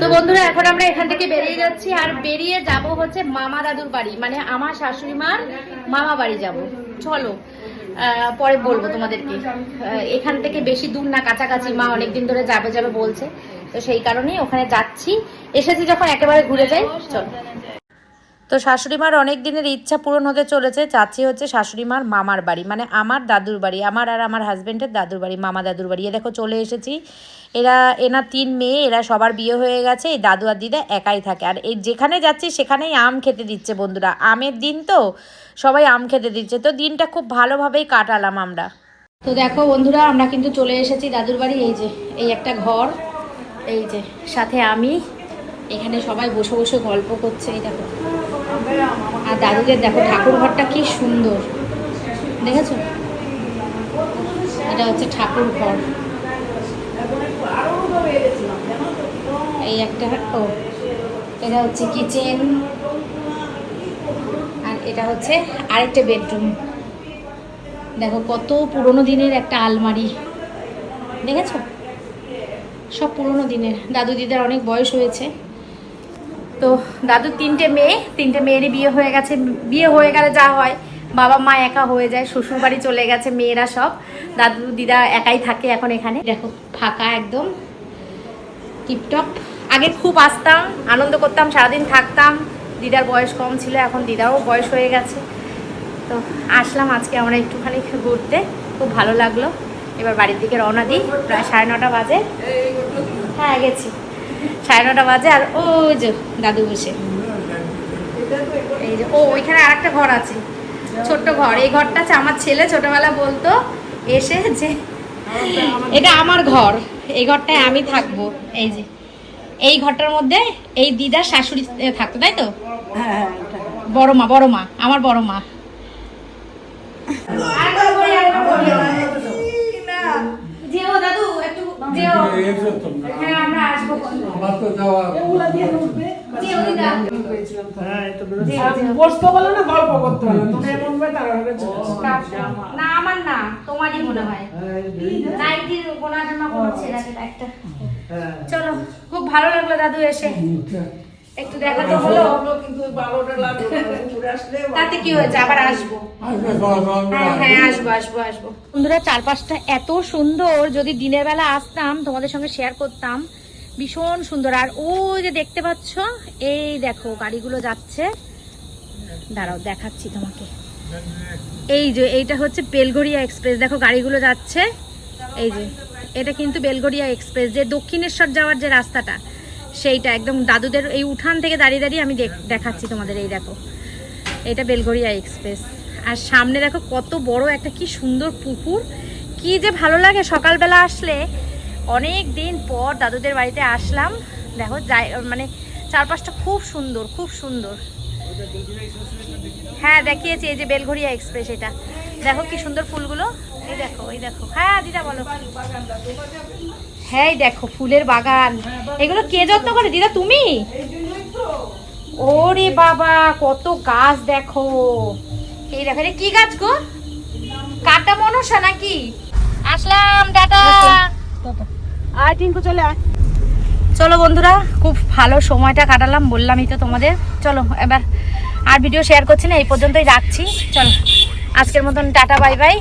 তো বন্ধুরা, এখন আমরা এখান থেকে বেরিয়ে যাচ্ছি। আর বেরিয়ে যাব হচ্ছে মামা দাদুর বাড়ি। মানে আমার শাশুড়ি মার মামা বাড়ি যাব। চলো পরে বলব তোমাদেরকে। এখান থেকে বেশি দূর না, কাছাকাছি। মা অনেকদিন ধরে যাবে যাবে বলছে। তো সেই কারণেই ওখানে যাচ্ছি। এসেছি যখন একেবারে ঘুরে যাই, চলো। তো শাশুড়ি মার অনেক দিনের ইচ্ছা পূরণ হতে চলেছে। চাচ্ছি হচ্ছে শাশুড়ি মার মামার বাড়ি মানে আমার দাদুর বাড়ি, আমার আর আমার হাজব্যান্ডের দাদুর বাড়ি, মামা দাদুর বাড়ি। এ দেখো চলে এসেছি। এরা এনার তিন মেয়ে, এরা সবার বিয়ে হয়ে গেছে, এই দাদু আর দিদা একাই থাকে। আর এই যেখানে যাচ্ছি সেখানেই আম খেতে দিচ্ছে বন্ধুরা। আমের দিন তো সবাই আম খেতে দিচ্ছে। তো দিনটা খুব ভালোভাবেই কাটালাম আমরা। তো দেখো বন্ধুরা, আমরা কিন্তু চলে এসেছি দাদুর বাড়ি। এই যে, এই একটা ঘর, এই যে, সাথে আমি। এখানে সবাই বসে বসে গল্প করছে, এই দেখো। আর দাদুদের দেখো ঠাকুর ঘরটা কি সুন্দর। দেখেছ? এটা হচ্ছে ঠাকুর ঘর এই একটা, ও, এটা হচ্ছে কিচেন আর এটা হচ্ছে আরেকটা বেডরুম দেখো, কত পুরোনো দিনের একটা আলমারি। দেখেছ? সব পুরোনো দিনের। দাদু দিদার অনেক বয়স হয়েছে। তো দাদুর তিনটে মেয়ে, তিনটে মেয়েরই বিয়ে হয়ে গেছে। বিয়ে হয়ে গেলে যা হয়, বাবা মা একা হয়ে যায়, শ্বশুর বাড়ি চলে গেছে, মেয়েরা সব। দাদু দিদা একাই থাকে এখন এখানে। দেখো, ফাঁকা একদম। টিপটপ। আগে খুব আসতাম, আনন্দ করতাম, সারাদিন থাকতাম। দিদার বয়স কম ছিল, এখন দিদাও বয়স হয়ে গেছে। তো আসলাম আজকে আমরা একটুখানি ঘুরতে। খুব ভালো লাগল। এবার বাড়ির দিকে রওনা দিই, প্রায় সাড়ে নটা বাজে। হ্যাঁ গেছি। সাড়ে নটা বাজে আর ও যে দাদু বসে। এই যে ও ওইখানে আর একটা ঘর আছে ছোট্ট ঘর। এই ঘরটা আছে আমার ছেলে ছোটবেলা বলতো এসে যে এটা আমার ঘর এই ঘরটায় আমি থাকব। এই যে এই ঘরটার মধ্যে এই দিদার শাশুড়ি থাকতো তাই তো? বড় মা বড় মা আমার বড় মা যেও দাদু একটু যেও। হ্যাঁ আমরা আসব যেও দিদা। বসতে বলে না গল্প করতে বলে তুমি এমন ভাবে তাড়াহুড়ো চলে না আমার না তোমারই মনে হয়। নাইটির গোনা জামা কোনো ছেঁড়া একটা। চলো খুব ভালো লাগল দাদু এসে। একটু দেখা তো হলো। কিন্তু বারোটা লাগবে ঘুরে আসলে তাতে কি হয়েছে? আবার আসব। হ্যাঁ হ্যাঁ আসব বন্ধুরা, চারপাশটা এত সুন্দর। যদি দিনের বেলা আসতাম, তোমাদের সঙ্গে শেয়ার করতাম, ভীষণ সুন্দর। আর ওই যে দেখতে পাচ্ছ, এই দেখো, গাড়িগুলো যাচ্ছে। দাঁড়াও, দেখাচ্ছি তোমাকে। এই যে, এইটা হচ্ছে বেলগড়িয়া এক্সপ্রেস। দেখো, গাড়িগুলো যাচ্ছে। এই যে, এটা কিন্তু বেলগড়িয়া এক্সপ্রেস। যে দক্ষিণেশ্বর যাওয়ার যে রাস্তাটা সেইটা একদম দাদুদের এই উঠান থেকে দাঁড়িয়ে দাঁড়িয়ে আমি দেখ- দেখাচ্ছি তোমাদের এই দেখো। এটা বেলগড়িয়া এক্সপ্রেস। আর সামনে দেখো কত বড় একটা কি সুন্দর পুকুর। কি যে ভালো লাগে সকালবেলা আসলে। অনেক দিন পর দাদুদের বাড়িতে আসলাম। দেখো, যাই মানে চারপাশটা খুব সুন্দর খুব সুন্দর। হ্যাঁ দেখিয়েছি, এই যে বেলঘরিয়া এক্সপ্রেস এটা। দেখো কি সুন্দর ফুলগুলো। এই দেখো এই দেখো। হ্যাঁ দিদা বলো। হ্যাঁ এই দেখো ফুলের বাগান। এগুলো কে যত্ন করে? দিদা তুমি? ওরে বাবা কত গাছ দেখো। এই দেখো এটা কি গাছ গো? কাটা মনসা নাকি? আসলাম টাটা। আয় টিঙ্কু চলে আয়। চলো বন্ধুরা খুব ভালো সময়টা কাটালাম বললামই তো তোমাদের। চলো এবার আর ভিডিও শেয়ার করছি না এই পর্যন্তই রাখছি। চলো আজকের মতন টাটা বাই বাই